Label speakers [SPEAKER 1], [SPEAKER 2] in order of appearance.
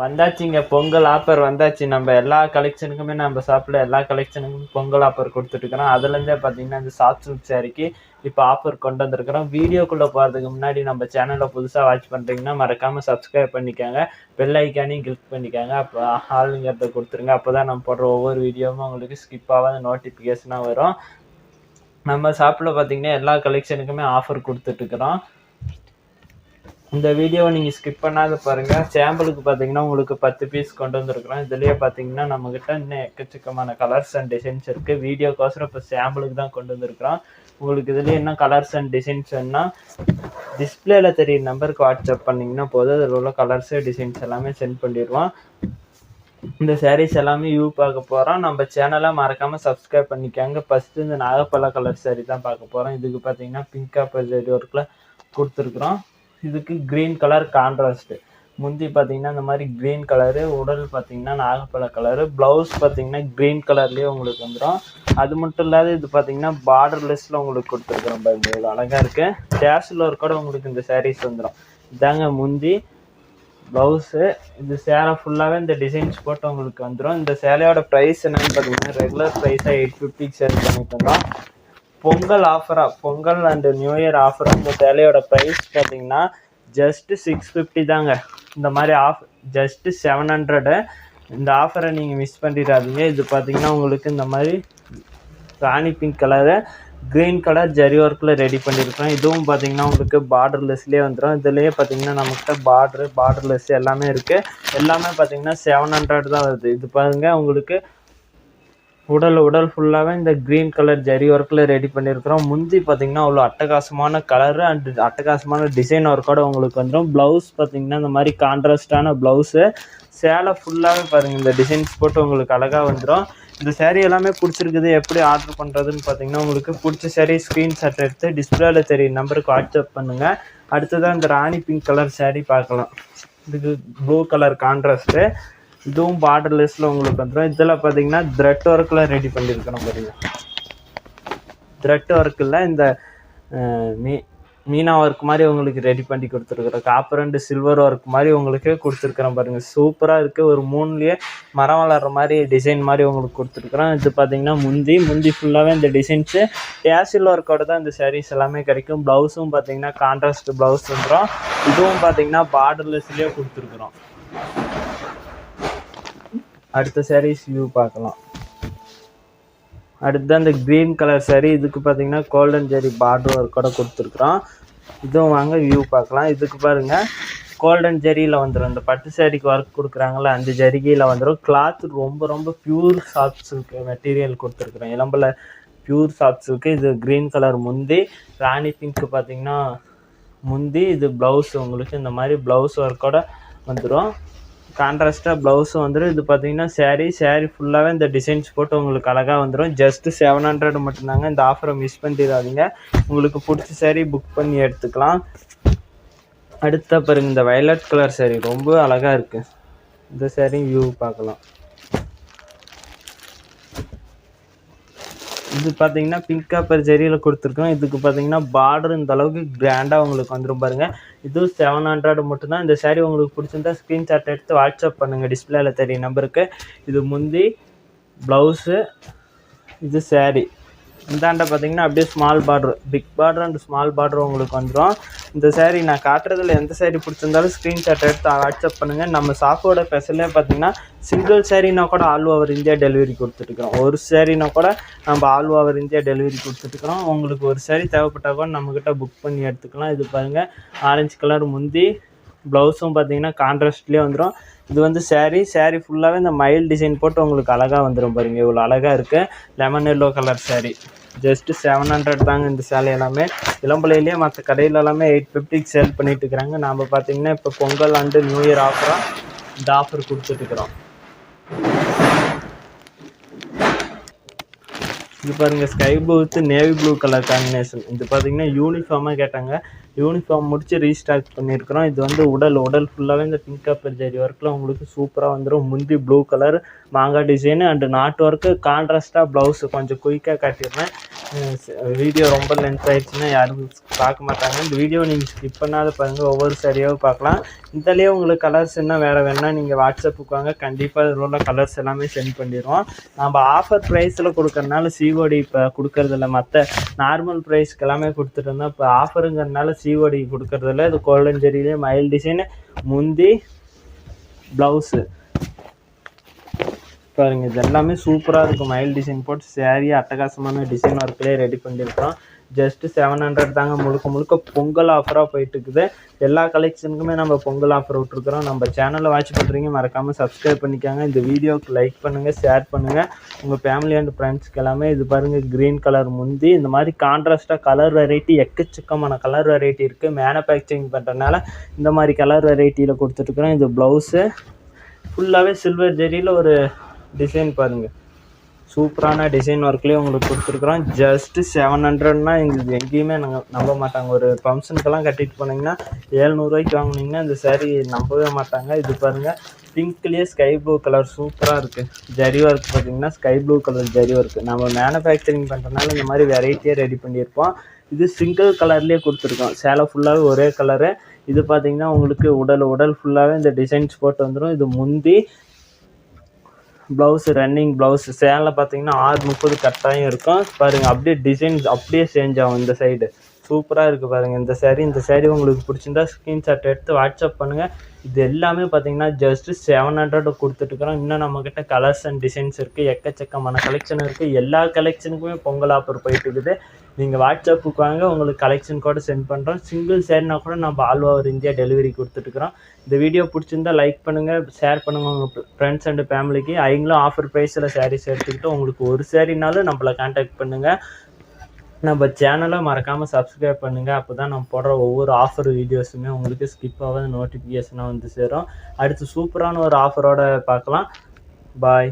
[SPEAKER 1] வந்தாச்சுங்க பொங்கல் ஆஃபர் வந்தாச்சு. நம்ம எல்லா கலெக்ஷனுக்குமே நம்ம ஷாப்பில் எல்லா கலெக்ஷனுக்கும் பொங்கல் ஆஃபர் கொடுத்துட்ருக்குறோம் அதுலேருந்தே பார்த்தீங்கன்னா இந்த சாஃப்ட் சாரிக்கு இப்போ ஆஃபர் கொண்டு வந்திருக்கிறோம். வீடியோக்குள்ளே போகிறதுக்கு முன்னாடி நம்ம சேனலை புதுசாக வாட்ச் பண்ணுறீங்கன்னா மறக்காமல் சப்ஸ்கிரைப் பண்ணிக்கோங்க. பெல் ஐக்கானையும் கிளிக் பண்ணிக்கோங்க. அப்போ ஆளுங்கிறத கொடுத்துருங்க. அப்போ தான் நம்ம போடுற ஒவ்வொரு வீடியோவும் உங்களுக்கு ஸ்கிப் ஆகாத நோட்டிஃபிகேஷனாக வரும். நம்ம ஷாப்பில் பார்த்தீங்கன்னா எல்லா கலெக்ஷனுக்குமே ஆஃபர் கொடுத்துட்ருக்குறோம் இந்த வீடியோவை நீங்கள் ஸ்கிப் பண்ணாத பாருங்கள் சாம்பிளுக்கு பார்த்தீங்கன்னா உங்களுக்கு பத்து பீஸ் கொண்டு வந்திருக்கிறோம். இதுலேயே பார்த்தீங்கன்னா நம்மக்கிட்ட இன்னும் எக்கச்சக்கமான கலர்ஸ் அண்ட் டிசைன்ஸ் இருக்குது வீடியோக்கோசரம் இப்போ சாம்பிளுக்கு தான் கொண்டு வந்திருக்கிறோம். உங்களுக்கு இதுலேயே என்ன கலர்ஸ் அண்ட் டிசைன்ஸ் வேணுன்னா டிஸ்பிளேல தெரியும் நம்பருக்கு வாட்ஸ்அப் பண்ணிங்கன்னா போதும். அதில் உள்ள கலர்ஸு டிசைன்ஸ் எல்லாமே சென்ட் பண்ணிடுவோம். இந்த சாரீஸ் எல்லாமே யூ பார்க்க போகிறோம் நம்ம சேனலை மறக்காமல் சப்ஸ்கிரைப் பண்ணிக்காங்க. ஃபஸ்ட்டு இந்த நாகப்பழ கலர் சாரீ தான் பார்க்க போகிறோம் இதுக்கு பார்த்தீங்கன்னா பிங்க் ஆப்பர் ஒர்க்கில் கொடுத்துருக்குறோம். இதுக்கு க்ரீன் கலர் கான்ட்ராஸ்ட்டு முந்தி பார்த்தீங்கன்னா இந்த மாதிரி க்ரீன் கலரு உடல் பார்த்தீங்கன்னா நாகப்பழ கலரு ப்ளவுஸ் பார்த்தீங்கன்னா க்ரீன் கலர்லேயே உங்களுக்கு வந்துடும் அது மட்டும் இல்லாத இது பார்த்தீங்கன்னா பார்டர்லெஸ்ஸில் உங்களுக்கு கொடுத்துருக்குறோம் பாருங்க இவ்வளோ அழகாக இருக்குது டேஷில் கூட உங்களுக்கு இந்த சாரீஸ் வந்துடும் இதாங்க முந்தி ப்ளவுஸு இது சேலை ஃபுல்லாகவே இந்த டிசைன்ஸ் போட்டு உங்களுக்கு வந்துடும் இந்த சேலையோட ப்ரைஸ் என்னென்னு பார்த்தீங்கன்னா ரெகுலர் ப்ரைஸாக எயிட் ஃபிஃப்டிக்கு சேல் பண்ணிட்டு இருந்தோம் பொங்கல் ஆஃபராக பொங்கல் அண்டு நியூ இயர் ஆஃபராக இந்த சேலையோட ப்ரைஸ் பார்த்தீங்கன்னா ஜஸ்ட்டு சிக்ஸ் ஃபிஃப்டி தாங்க. இந்த மாதிரி ஆஃப் ஜஸ்ட்டு செவன் ஹண்ட்ரடு இந்த ஆஃபரை நீங்கள் மிஸ் பண்ணிடாதீங்க. இது பார்த்தீங்கன்னா உங்களுக்கு இந்த மாதிரி ராணி pink colour green colour zari ஒர்க்கில் ரெடி பண்ணியிருக்கோம் இதுவும் பார்த்தீங்கன்னா உங்களுக்கு பார்டர்லெஸ்லேயே வந்துடும் இதுலேயே பார்த்தீங்கன்னா நம்மக்கிட்ட பார்ட்ரு பார்டர்லெஸ் எல்லாமே இருக்குது எல்லாமே பார்த்தீங்கன்னா செவன் ஹண்ட்ரட் தான் வருது. இது பாருங்க உங்களுக்கு உடல் உடல் ஃபுல்லாகவே இந்த க்ரீன் கலர் ஜரி ஒர்க்கில் ரெடி பண்ணியிருக்கிறோம் முந்தி பார்த்தீங்கன்னா அவ்வளோ அட்டகாசமான கலரு அண்ட் அட்டகாசமான டிசைன் ஒர்க்கோட உங்களுக்கு வந்துடும் ப்ளவுஸ் பார்த்தீங்கன்னா இந்த மாதிரி கான்ட்ராஸ்டான ப்ளவுஸு சேலை ஃபுல்லாகவே பாருங்கள் இந்த டிசைன்ஸ் போட்டு உங்களுக்கு அழகாக வந்துடும் இந்த சேரீ எல்லாமே பிடிச்சிருக்குது. எப்படி ஆர்டர் பண்ணுறதுன்னு பார்த்தீங்கன்னா உங்களுக்கு பிடிச்ச சேரீ ஸ்க்ரீன்ஷாட் எடுத்து டிஸ்பிளேல தெரியும் நம்பருக்கு வாட்ஸ்அப் பண்ணுங்கள் அடுத்ததாக இந்த ராணி பிங்க் கலர் சேரீ பார்க்கலாம். இதுக்கு ப்ளூ கலர் கான்ட்ராஸ்ட்டு இதுவும் பார்டர் பார்டர்லெஸ்ல உங்களுக்கு வந்துடும் இதில் பார்த்தீங்கன்னா த்ரெட் ஒர்க்கில் ரெடி பண்ணியிருக்கணும் பாருங்க. த்ரெட் ஒர்க்கில் இந்த மீ மீனா ஒர்க் மாதிரி உங்களுக்கு ரெடி பண்ணி கொடுத்துருக்குறோம். காப்பர் அண்டு சில்வர் ஒர்க் மாதிரி உங்களுக்கு கொடுத்துருக்குறோம் பாருங்கள் சூப்பராக இருக்குது ஒரு மூணுலேயே மரம் வளர்கிற மாதிரி டிசைன் மாதிரி உங்களுக்கு கொடுத்துருக்குறோம். இது பார்த்தீங்கன்னா முந்தி முந்தி ஃபுல்லாகவே இந்த டிசைன்ஸு டேசில் ஒர்க்கோட தான் இந்த சாரீஸ் எல்லாமே கிடைக்கும். ப்ளவுஸும் பார்த்தீங்கன்னா கான்ட்ராஸ்ட் ப்ளவுஸ் வந்துடும் இதுவும் பார்த்தீங்கன்னா பார்டர்லெஸ்லேயே கொடுத்துருக்குறோம். அடுத்த சாரீஸ் வியூ பார்க்கலாம். அடுத்து அந்த க்ரீன் கலர் சாரீ இதுக்கு பார்த்தீங்கன்னா கோல்டன் ஜெரி பார்டர் ஒர்க்கோட கொடுத்துருக்குறோம். இதுவும் வாங்க வியூ பார்க்கலாம். இதுக்கு பாருங்கள் கோல்டன் ஜெரியில் வந்துடும் இந்த பட்டு சாரிக்கு ஒர்க் கொடுக்குறாங்கள அந்த ஜரிகையில் வந்துடும் கிளாத் ரொம்ப ரொம்ப பியூர் சாஃப்ட் சில்க் மெட்டீரியல் கொடுத்துருக்குறோம். இளம்பல பியூர் சாஃப்ட் சில்க்கு இது க்ரீன் கலர் முந்தி. ராணி பிங்க்கு பார்த்தீங்கன்னா முந்தி. இது ப்ளவுஸ் உங்களுக்கு இந்த மாதிரி ப்ளவுஸ் ஒர்க்கோட வந்துடும் கான்ட்ராஸ்டாக ப்ளவுஸும் வந்துடும் இது பார்த்தீங்கன்னா saree saree ஃபுல்லாகவே இந்த டிசைன்ஸ் போட்டு உங்களுக்கு அழகாக வந்துடும் ஜஸ்ட்டு செவன் ஹண்ட்ரட் மட்டும்தாங்க. இந்த ஆஃபரை மிஸ் பண்ணிடாதீங்க. உங்களுக்கு பிடிச்ச சேரீ புக் பண்ணி எடுத்துக்கலாம். அடுத்த பாருங்க இந்த வயலட் கலர் சேரீ ரொம்ப அழகாக இருக்குது இந்த saree வியூ பார்க்கலாம். இது பார்த்தீங்கன்னா பிங்க் காப்பர் ஜெரியில் கொடுத்துருக்கோம். இதுக்கு பார்த்தீங்கன்னா பார்டர் இந்த அளவுக்கு கிராண்டாக உங்களுக்கு வந்துடும் பாருங்கள் இது செவன் ஹண்ட்ரட் மட்டும்தான். இந்த சேரீ உங்களுக்கு பிடிச்சிருந்தா ஸ்க்ரீன்ஷாட் எடுத்து வாட்ஸ்அப் பண்ணுங்கள் டிஸ்பிளேல தெரியும் நம்பருக்கு இது முந்தி ப்ளவுஸு இது saree. இந்தாண்ட பார்த்தீங்கன்னா அப்படியே small border big border and small border உங்களுக்கு வந்துடும் இந்த சேரீ நான் காட்டுறதுல எந்த சேரீ பிடிச்சிருந்தாலும் ஸ்க்ரீன்ஷாட் எடுத்து வாட்ஸ்அப் பண்ணுங்கள் நம்ம ஷாப்போட ஸ்பெஷலே பார்த்தீங்கன்னா சிங்கிள் சேரீனா கூட ஆல் ஓவர் இந்தியா டெலிவரி கொடுத்துட்ருக்குறோம் ஒரு சேரீனா கூட நம்ம ஆல் ஓவர் இந்தியா டெலிவரி கொடுத்துட்ருக்குறோம் உங்களுக்கு ஒரு சேரீ தேவைப்பட்டால் கூட நம்மக்கிட்ட புக் பண்ணி எடுத்துக்கலாம். இது பாருங்கள் ஆரஞ்சு கலர் முந்தி ப்ளவுஸும் பார்த்தீங்கன்னா கான்ட்ராஸ்ட்லேயே வந்துடும் இது வந்து சேரீ சேரீ ஃபுல்லாகவே இந்த மயில் டிசைன் போட்டு உங்களுக்கு அழகாக வந்துடும் பாருங்கள் இவ்வளோ அழகாக இருக்குது lemon yellow colour sari just seven hundred தாங்க இந்த சேலை எல்லாமே. இளம்பிள்ளையிலேயே மற்ற கடையில் எல்லாமே எயிட் ஃபிஃப்டிக்கு சேல் பண்ணிட்டு இருக்கிறாங்க. நாம் பார்த்தீங்கன்னா இப்போ பொங்கல் அண்டு நியூ இயர் ஆஃபராக இந்த ஆஃபர் கொடுத்துட்ருக்குறோம் இது பாருங்க sky blue with navy blue colour combination இது பார்த்தீங்கன்னா யூனிஃபார்மாக கேட்டாங்க. யூனிஃபார்ம் முடித்து ரீஸ்டாக் பண்ணியிருக்கிறோம். இது வந்து உடல் உடல் ஃபுல்லாகவே இந்த பிங்க் கப்பர் ஜெரி ஒர்க்கில் உங்களுக்கு சூப்பராக வந்துடும் முந்தி ப்ளூ கலர் மாங்காய் டிசைனு அண்டு நாட் ஒர்க்கு கான்ட்ராஸ்டாக ப்ளவுஸு கொஞ்சம் குயிக்காக காட்டிடுறேன். வீடியோ ரொம்ப லென்த் ஆயிடுச்சுன்னா யாரும் பார்க்க மாட்டாங்க. இந்த வீடியோ நீங்கள் ஸ்கிப் பண்ணாத பாருங்கள் ஒவ்வொரு சரியாகவும் பார்க்கலாம். இதிலேயே உங்களுக்கு கலர்ஸ் என்ன வேறு வேணா நீங்கள் வாட்ஸ்அப்புக்கு வாங்க. கண்டிப்பாக இதில் உள்ள கலர்ஸ் எல்லாமே சென்ட் பண்ணிடுவோம். நம்ம ஆஃபர் ப்ரைஸில் கொடுக்கறனால சிஓடி இப்போ கொடுக்கறதில்ல மற்ற நார்மல் ப்ரைஸ்க்கு எல்லாமே கொடுத்துட்டு இப்போ ஆஃபருங்கிறதுனால சிஓடி கொடுக்கறதில்ல இது கோல்டன் ஜெரியிலே மயில் டிசைன் முந்தி ப்ளவுஸு பாருங்க இது எல்லாமே சூப்பராக இருக்கும். மயில் டிசைன் போட்டு சேரீ அட்டகாசமான டிசைன் ஒர்க்லேயே ரெடி பண்ணியிருக்கோம் ஜஸ்ட்டு செவன் ஹண்ட்ரட் தாங்க. முழுக்க முழுக்க பொங்கல் ஆஃபராக போயிட்டு இருக்குது எல்லா கலெக்ஷனுக்குமே நம்ம பொங்கல் ஆஃபர் விட்ருக்குறோம் நம்ம சேனலை வாட்ச் பண்ணுறீங்க மறக்காமல் சப்ஸ்கிரைப் பண்ணிக்காங்க. இந்த வீடியோக்கு லைக் பண்ணுங்கள் ஷேர் பண்ணுங்கள் உங்கள் ஃபேமிலி அண்ட் ஃப்ரெண்ட்ஸ்க்கு எல்லாமே இது பாருங்கள் க்ரீன் கலர் முந்தி. இந்த மாதிரி கான்ட்ராஸ்ட்டாக கலர் வெரைட்டி எக்கச்சக்கமான கலர் வெரைட்டி இருக்குது மேனுஃபேக்சரிங் பண்ணுறதுனால இந்த மாதிரி கலர் வெரைட்டியில் கொடுத்துட்ருக்குறோம் இது ப்ளவுஸு ஃபுல்லாகவே சில்வர் ஜெரியில் ஒரு டிசைன் பாருங்கள் சூப்பரான டிசைன் ஒர்க்லேயே உங்களுக்கு கொடுத்துருக்குறோம். ஜஸ்ட்டு செவன் ஹண்ட்ரட்னா எங்களுக்கு எங்கேயுமே நாங்கள் நம்ப மாட்டாங்க. ஒரு ஃபங்க்ஷனுக்கெல்லாம் கட்டிட்டு போனீங்கன்னா ஏழ்நூறுவாய்க்கு வாங்குனீங்கன்னா இந்த சேரீ நம்பவே மாட்டாங்க. இது பாருங்கள் பிங்க்லேயே ஸ்கை ப்ளூ கலர் சூப்பராக இருக்குது ஜரி ஒர்க் பார்த்தீங்கன்னா sky blue colour zari work நம்ம மேனுஃபேக்சரிங் பண்ணுறதுனால இந்த மாதிரி வெரைட்டியாக ரெடி பண்ணியிருப்போம். இது சிங்கிள் கலர்லேயே கொடுத்துருக்கோம். சேலை ஃபுல்லாகவே ஒரே கலரு இது பார்த்தீங்கன்னா உங்களுக்கு உடல் உடல் ஃபுல்லாகவே இந்த டிசைன்ஸ் போட்டு வந்துடும் இது முந்தி ப்ளவுஸ் ரன்னிங் ப்ளவுஸ் சேலை பார்த்தீங்கன்னா ஆறு முப்பது கட்டாயம் இருக்கும். பாருங்கள் அப்படியே டிசைன்ஸ் அப்படியே சேஞ்ச் ஆகும் இந்த சைடு சூப்பராக இருக்குது பாருங்கள் இந்த சேரீ இந்த சேரீ உங்களுக்கு பிடிச்சிருந்தா ஸ்க்ரீன்ஷாட் எடுத்து வாட்ஸ்அப் பண்ணுங்கள் இது எல்லாமே பார்த்தீங்கன்னா ஜஸ்ட்டு செவன் ஹண்ட்ரட் கொடுத்துட்ருக்குறோம் இன்னும் நம்மக்கிட்ட கலர்ஸ் அண்ட் டிசைன்ஸ் இருக்குது எக்கச்சக்கமான கலெக்ஷன் இருக்குது எல்லா கலெக்ஷனுக்குமே பொங்கல் ஆஃபர் போயிட்டு இருக்குது. நீங்கள் வாட்ஸ்அப்புக்கு வாங்க. உங்களுக்கு கலெக்ஷன் கூட சென்ட் பண்ணுறோம் சிங்கிள் சேரீனா கூட நம்ம ஆல் ஓவர் இந்தியா டெலிவரி கொடுத்துட்ருக்குறோம் இந்த வீடியோ பிடிச்சிருந்தா லைக் பண்ணுங்கள் ஷேர் பண்ணுங்கள் உங்கள் ஃப்ரெண்ட்ஸ் அண்ட் ஃபேமிலிக்கு அவங்களும் ஆஃபர் ப்ரைஸில் சாரீஸ் எடுத்துக்கிட்டு உங்களுக்கு ஒரு சேரீனாலும் நம்மளை காண்டாக்ட் பண்ணுங்கள் நம்ம சேனலை மறக்காமல் சப்ஸ்கிரைப் பண்ணுங்கள் அப்போ தான் நம்ம போடுற ஒவ்வொரு ஆஃபர் வீடியோஸுமே உங்களுக்கு ஸ்கிப் ஆகாத நோட்டிஃபிகேஷனாக வந்து சேரும். அடுத்து சூப்பரான ஒரு ஆஃபரோட பார்க்கலாம். பாய்